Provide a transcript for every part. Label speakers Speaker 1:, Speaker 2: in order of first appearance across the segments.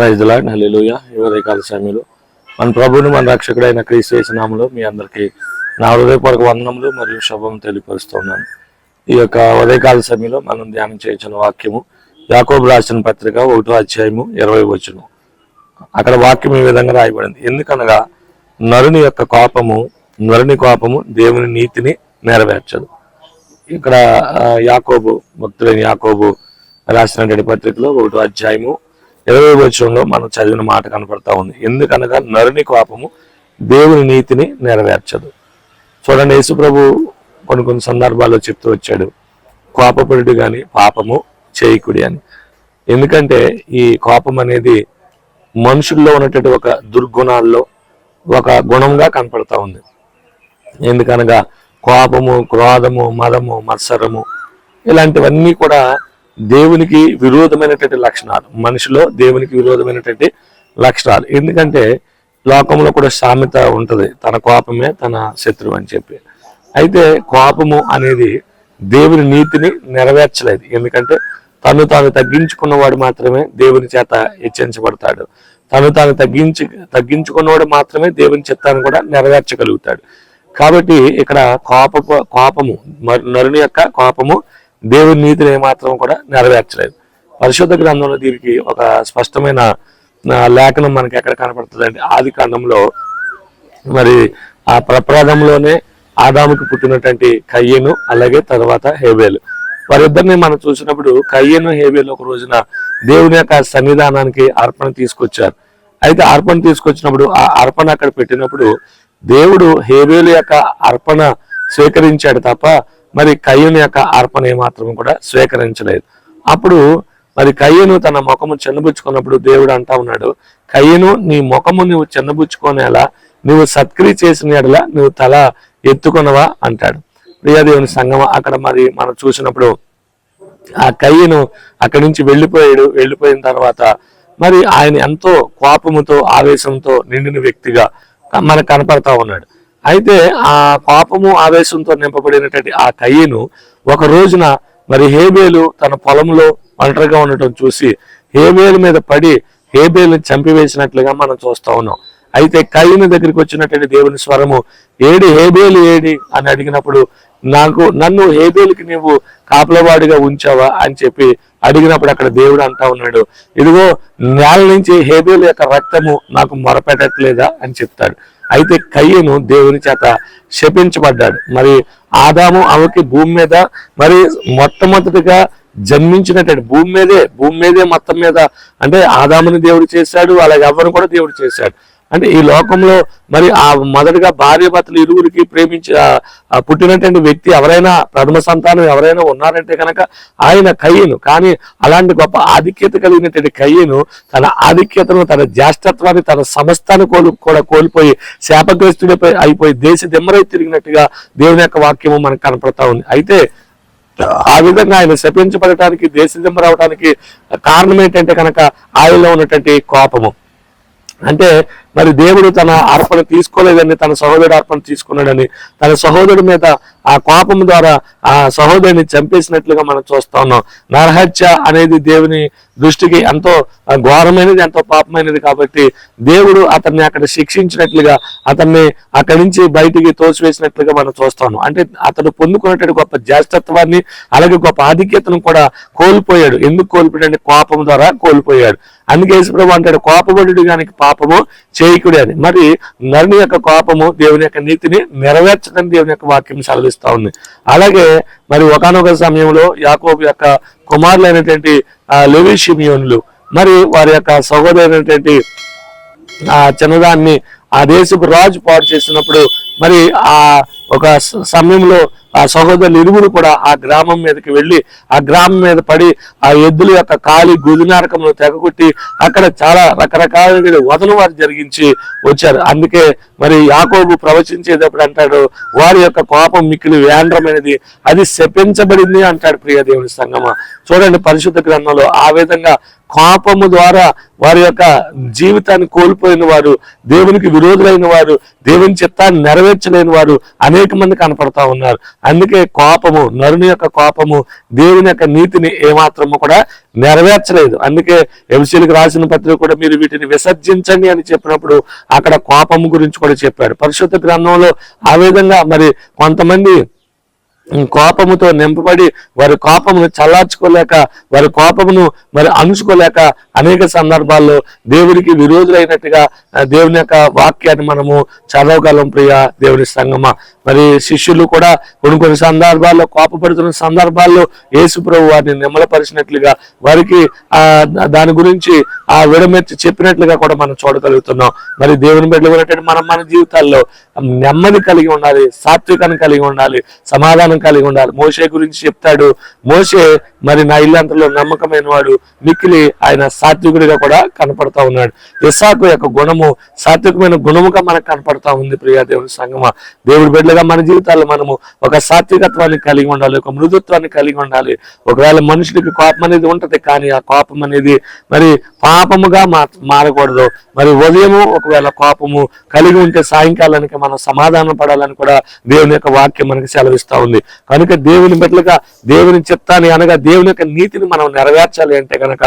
Speaker 1: రైతులాడ్ hallelujah ఈ ఉదయకాల సమయంలో మన ప్రభువుని మన రక్షకుడైన క్రీస్తునామములు మీ అందరికీ నా హృదయపూర్వక వందనములు మరియు శుభం తెలియపరుస్తున్నాను ఈ యొక్క ఉదయకాల సమయంలో మనం ధ్యానం చేయించిన వాక్యము యాకోబు రాసిన పత్రిక ఒకటో అధ్యాయము ఇరవై వచ్చును అక్కడ వాక్యం ఈ విధంగా రాయబడింది. ఎందుకనగా నరుని యొక్క కోపము నరుని కోపము దేవుని నీతిని నెరవేర్చదు. ఇక్కడ యాకోబు భక్తులైన యాకోబు రాసినటువంటి పత్రికలో ఒకటో అధ్యాయము ఇరవై వచ్చంలో మనం చదివిన మాట కనపడతా ఉంది. ఎందుకనగా నరుని కోపము దేవుని నీతిని నెరవేర్చదు. చూడండి యేసుప్రభు కొన్ని కొన్ని సందర్భాల్లో చెప్తూ వచ్చాడు. కోపపడుడు గాని పాపము చేయకుడి అని. ఎందుకంటే ఈ కోపం అనేది మనుషుల్లో ఉన్నటువంటి ఒక దుర్గుణాల్లో ఒక గుణంగా కనపడతా ఉంది. ఎందుకనగా కోపము క్రోధము మదము మత్సరము ఇలాంటివన్నీ కూడా దేవునికి విరోధమైనటువంటి లక్షణాలు. మనిషిలో దేవునికి విరోధమైనటువంటి లక్షణాలు. ఎందుకంటే లోకంలో కూడా సామెత ఉంటుంది తన కోపమే తన శత్రువు అని చెప్పి. అయితే కోపము అనేది దేవుని నీతిని నెరవేర్చలేదు. ఎందుకంటే తను తాను తగ్గించుకున్నవాడు మాత్రమే దేవుని చేత హెచ్చరించబడతాడు. తను తాను తగ్గించి తగ్గించుకున్నవాడు మాత్రమే దేవుని చిత్తాన్ని కూడా నెరవేర్చగలుగుతాడు. కాబట్టి ఇక్కడ కోప కోపము నరుని యొక్క కోపము దేవుని నీతిని ఏమాత్రం కూడా నెరవేర్చలేదు. పరిశుద్ధ గ్రంథంలో దీనికి ఒక స్పష్టమైన లేఖనం మనకి ఎక్కడ కనపడుతుంది అంటే ఆది కాండంలో మరి ఆ ప్రప్రాదంలోనే ఆదాముకి పుట్టినటువంటి కయ్యను అలాగే తర్వాత హేబేలు. వారిద్దరిని మనం చూసినప్పుడు కయ్యను హేబేలు ఒక రోజున దేవుని యొక్క సన్నిధానానికి అర్పణ తీసుకొచ్చారు. అయితే అర్పణ తీసుకొచ్చినప్పుడు ఆ అర్పణ అక్కడ పెట్టినప్పుడు దేవుడు హేబేలు యొక్క అర్పణ స్వీకరించాడు తప్ప మరి కయ్యూని యొక్క అర్పణ ఏమాత్రం కూడా స్వీకరించలేదు. అప్పుడు మరి కయ్యను తన ముఖము చిన్నబుచ్చుకున్నప్పుడు దేవుడు అంటా ఉన్నాడు కయ్యను నీ ముఖము నువ్వు చిన్నబుచ్చుకునేలా నువ్వు సత్క్రియ చేసిన ఎడలా నువ్వు తల ఎత్తుకునవా? అంటాడు. ప్రియాదేవుని సంగమ అక్కడ మరి మనం చూసినప్పుడు ఆ కయ్యను అక్కడి నుంచి వెళ్ళిపోయాడు. వెళ్ళిపోయిన తర్వాత మరి ఆయన ఎంతో కోపముతో ఆవేశంతో నిండిన వ్యక్తిగా మనకు కనపడతా ఉన్నాడు. అయితే ఆ పాపము ఆవేశంతో నింపబడినటువంటి ఆ కయ్యను ఒక రోజున మరి హేబేలు తన పొలంలో ఒంటరిగా ఉండటం చూసి హేబేలు మీద పడి హేబేలు చంపివేసినట్లుగా మనం చూస్తా ఉన్నాం. అయితే కయ్యను దగ్గరికి వచ్చినటువంటి దేవుని స్వరము ఏడి హేబేలు ఏడి? అని అడిగినప్పుడు నాకు నన్ను హేబేలుకి నీవు కాపలవాడిగా ఉంచావా? అని చెప్పి అడిగినప్పుడు అక్కడ దేవుడు అంటా ఉన్నాడు ఇదిగో నేల నుంచి హేబేలు యొక్క రక్తము నాకు మొరపెట్టట్లేదా? అని చెప్తాడు. అయితే కయ్యను దేవుని చేత శపించబడ్డాడు. మరి ఆదాము ఆమెకి భూమి మీద మరి మొట్టమొదటిగా జన్మించినటువంటి భూమి మీదే భూమి మీదే మొత్తం మీద అంటే ఆదాముని దేవుడు చేశాడు అలాగే ఎవరిని కూడా దేవుడు చేశాడు. అంటే ఈ లోకంలో మరి ఆ మొదటగా భార్య భర్తలు ఇరువురికి ప్రేమించి పుట్టినటువంటి వ్యక్తి ఎవరైనా ప్రథమ సంతానం ఎవరైనా ఉన్నారంటే కనుక ఆయన కయ్యను. కానీ అలాంటి గొప్ప ఆధిక్యత కలిగినటువంటి కయ్యను తన ఆధిక్యతను తన జ్యేష్ఠత్వాన్ని తన సమస్తాన్ని కోలు కూడా కోల్పోయి శాపగ్రస్తుడిపై అయిపోయి దేశ దిమ్మరై తిరిగినట్టుగా దేవుని యొక్క వాక్యము మనకు కనపడతా ఉంది. అయితే ఆ విధంగా ఆయన శపించబడటానికి దేశదిమ్మ రావడానికి కారణం ఏంటంటే కనుక ఆయనలో ఉన్నటువంటి కోపము. అంటే మరి దేవుడు తన అర్పణ తీసుకోలేదని తన సహోదరుడు అర్పణ తీసుకున్నాడని తన సహోదరుడి మీద ఆ కోపం ద్వారా ఆ సహోదరుని చంపేసినట్లుగా మనం చూస్తా ఉన్నాం. నరహత్య అనేది దేవుని దృష్టికి ఎంతో ఘోరమైనది ఎంతో పాపమైనది కాబట్టి దేవుడు అతన్ని అక్కడ శిక్షించినట్లుగా అతన్ని అక్కడి నుంచి బయటికి తోసివేసినట్లుగా మనం చూస్తాను అంటే అతడు పొందుకున్నటువంటి గొప్ప జ్యేష్ఠత్వాన్ని అలాగే గొప్ప ఆధిక్యతను కూడా కోల్పోయాడు. ఎందుకు కోల్పోయాడు కోపం ద్వారా కోల్పోయాడు. అందుకే యేసుప్రభు అంటాడు కోపబడు గానికి పాపము చేయకుడి అని. మరి నరుని యొక్క కోపము దేవుని యొక్క నీతిని నెరవేర్చడం దేవుని యొక్క వాక్యం సెలవిస్తూ ఉంది. అలాగే మరి ఒకనొక సమయంలో యాకోబు యొక్క కుమారులైనటువంటి లెవిషిమియోన్లు మరి వారి యొక్క సహోదరైనటువంటి ఆ చిన్నదాన్ని ఆ దేశపు రాజు పాడు చేసినప్పుడు మరి ఆ ఒక సమయంలో ఆ సహోదరులు ఇరువురు కూడా ఆ గ్రామం మీదకి వెళ్ళి ఆ గ్రామం మీద పడి ఆ ఎద్దుల యొక్క కాలి గుదినారకంలో తెగకొట్టి అక్కడ చాలా రకరకాల వదలు వారు జరిగించి వచ్చారు. అందుకే మరి యాకోబు ప్రవచించేటప్పుడు అంటాడు వారి యొక్క కోపం మిక్కిలి వేండ్రమైనది అది శపించబడింది అంటాడు ప్రియ దేవుని సంగమ. చూడండి పరిశుద్ధ గ్రంథంలో ఆ విధంగా కోపము ద్వారా వారి యొక్క జీవితాన్ని కోల్పోయిన వారు దేవునికి విరోధులైన వారు దేవుని చిత్తాన్ని నెరవేర్చలేని వారు అనేక మంది కనపడతా ఉన్నారు. అందుకే కోపము నరుని యొక్క కోపము దేవుని యొక్క నీతిని ఏమాత్రము కూడా నెరవేర్చలేదు. అందుకే ఎంసీలకు రాసిన పత్రిక కూడా మీరు వీటిని విసర్జించండి అని చెప్పినప్పుడు అక్కడ కోపము గురించి కూడా చెప్పాడు పరిశుద్ధ గ్రంథంలో ఆ విధంగా మరి కొంతమంది కోపముతో నింపబడి వారి కోపమును చల్లార్చుకోలేక వారి కోపమును మరి అణుచుకోలేక అనేక సందర్భాల్లో దేవుడికి విరోధులైనట్టుగా దేవుని యొక్క వాక్యాన్ని మనము చదవగలం ప్రియ దేవుని సంగమ. మరి శిష్యులు కూడా కొన్ని కొన్ని సందర్భాల్లో కోపపడుతున్న సందర్భాల్లో యేసు ప్రభు వారిని నిమ్మలపరిచినట్లుగా వారికి ఆ దాని గురించి ఆ విడమెత్తి చెప్పినట్లుగా కూడా మనం చూడగలుగుతున్నాం. మరి దేవుని బిడ్డలు ఉన్నటువంటి మనం మన జీవితాల్లో నెమ్మది కలిగి ఉండాలి సాత్వికాన్ని కలిగి ఉండాలి సమాధానం కలిగి ఉండాలి. మోషే గురించి చెప్తాడు. మోషే మరి నా ఇల్లంతలో నమ్మకమైన వాడు. మిక్కిలి ఆయన సాత్వికుడిగా కూడా కనపడతా ఉన్నాడు. ఇసాకు యొక్క గుణము సాత్వికమైన గుణముగా మనకు కనపడతా ఉంది ప్రియా దేవుని సంగమ. దేవుడి బిడ్డగా మన జీవితాల్లో మనము ఒక సాత్వికత్వాన్ని కలిగి ఉండాలి ఒక మృదుత్వాన్ని కలిగి ఉండాలి. ఒకవేళ మనుషుడికి కోపం అనేది ఉంటది కానీ ఆ కోపం అనేది మరి పాపముగా మారకూడదు. మరి ఉదయము ఒకవేళ కోపము కలిగి ఉంటే సాయంకాలానికి మనం సమాధానం పడాలని కూడా దేవుని యొక్క వాక్యం మనకి సెలవిస్తా ఉంది. కనుక దేవుని మెట్లుగా దేవుని చిత్తాన్ని అనగా దేవుని యొక్క నీతిని మనం నెరవేర్చాలి అంటే కనుక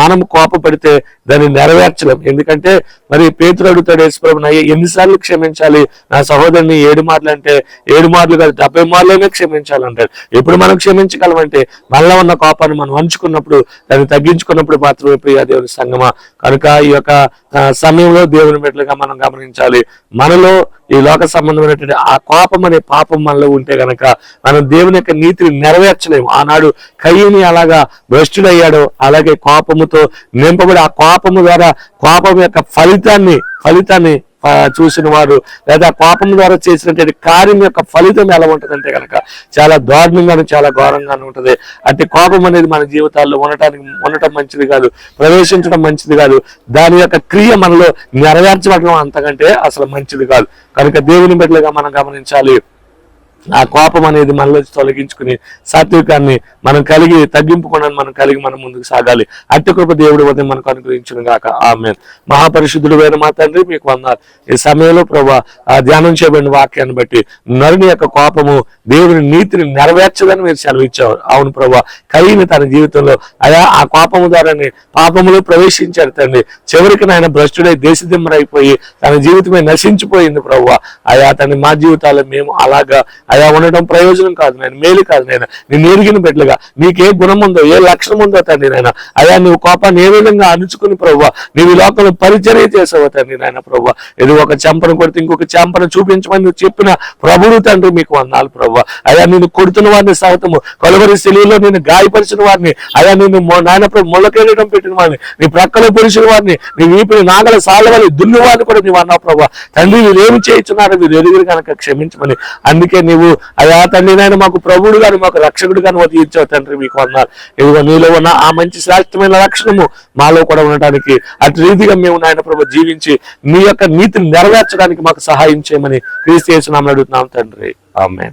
Speaker 1: మనం కోపపడితే దాన్ని నెరవేర్చలేం. ఎందుకంటే మరి పేతురు అడుగుతాడు యశ్వరం అయ్యా ఎన్నిసార్లు క్షమించాలి? నా సహోదరుని ఏడు మార్లు అంటే ఏడు మార్లు కాదు డెబ్బై మార్లైనా క్షమించాలంటాడు. ఎప్పుడు మనం క్షమించగలమంటే మనలో ఉన్న కోపాన్ని మనం అంచుకున్నప్పుడు దాన్ని తగ్గించుకున్నప్పుడు మాత్రమే ప్రియా దేవుని సంగమ. కనుక ఈ యొక్క సమయంలో దేవుని మెట్లుగా మనం గమనించాలి. మనలో ఈ లోక సంబంధమైనటువంటి ఆ కోపం అనే పాపం మనలో ఉంటే గనక మనం దేవుని యొక్క నీతిని నెరవేర్చలేము. ఆనాడు కయ్యని అలాగా భ్రష్టుడయ్యాడో అలాగే కోపముతో నింపబడి ఆ కోపము ద్వారా కోపం యొక్క ఫలితాన్ని ఫలితాన్ని చూసిన వారు లేదా పాపం ద్వారా చేసినటువంటి కార్యం యొక్క ఫలితం ఎలా ఉంటుందంటే కనుక చాలా దారుణంగాను చాలా ఘోరంగాను ఉంటుంది. అంటే కోపం అనేది మన జీవితాల్లో ఉండటానికి ఉండటం మంచిది కాదు ప్రవేశించడం మంచిది కాదు. దాని యొక్క క్రియ మనలో నెరవేర్చబడడం అంతకంటే అసలు మంచిది కాదు. కనుక దేవుని బిడ్డలుగా మనం గమనించాలి. ఆ కోపం అనేది మనలో తొలగించుకుని సాత్వికాన్ని మనం కలిగి తగ్గింపుకుండా మనం కలిగి మనం ముందుకు సాగాలి. అట్టి కృప దేవుడి వద్ద మనకు అనుగ్రహించిన గాక. ఆమె మహాపరిశుద్ధుడు అయిన మా తండ్రి మీకు వందారు ఈ సమయంలో ప్రభా ఆ ధ్యానం చేయబడిన వాక్యాన్ని బట్టి నరుని యొక్క కోపము దేవుని నీతిని నెరవేర్చదని మీరు సెలవిచ్చారు. అవును ప్రభా కయ్యని తన జీవితంలో అయా ఆ కోపము ద్వారానే పాపములో ప్రవేశించాడు తండ్రి. చివరికి నాయన భ్రష్టుడై దేశదిమ్మరైపోయి తన జీవితమే నశించిపోయింది ప్రభా. అయా తన మా జీవితాల్లో మేము అలాగా అయా ఉండడం ప్రయోజనం కాదు నేను మేలు కాదు నేను నేను ఎరిగిన బిడ్డలుగా నీకే గుణం ఉందో ఏ లక్షణం ఉందో తండ్రి నాయన. అయా నువ్వు కోపాన్ని ఏ విధంగా అణుచుకుని ప్రభు నీవు ఈ లోకంలో పరిచర్య చేసావు తండ్రి నాయన ప్రభు ఇది ఒక చెంపను కొడితే ఇంకొక చెంపను చూపించమని నువ్వు చెప్పిన ప్రభుడు తండ్రి మీకు వందాలు ప్రభు అయా నేను కొడుతున్న వారిని సవతము కొలవరి శిలువలో నేను గాయపరిచిన వారిని అయా నేను నాయన ప్రభు మొలకెళ్ళడం పెట్టిన వారిని నీ ప్రక్కలో పొడిచిన వారిని నీ వీపిని నాగల సాలవని దున్నివారిని కూడా నీవు అన్నావు ప్రభు తండ్రి వీరు ఏమి చేయించున్నారు వీరు ఎదుగురు కనుక క్షమించమని. అందుకే నీవు అయా తండ్రి నాయన మాకు ప్రభుడు గాని మాకు రక్షకుడు గాని మాకు తండ్రి మీకు అన్నారు ఇదిగో నీలో ఉన్న ఆ మంచి శ్రేష్టమైన లక్షణము మాలో కూడా ఉండటానికి అటు రీతిగా మేము నాయన ప్రభు జీవించి నీ యొక్క నీతిని నెరవేర్చడానికి మాకు సహాయం చేయమని క్రీస్తు చేస్తున్నామని అడుగుతున్నాం తండ్రి. ఆమె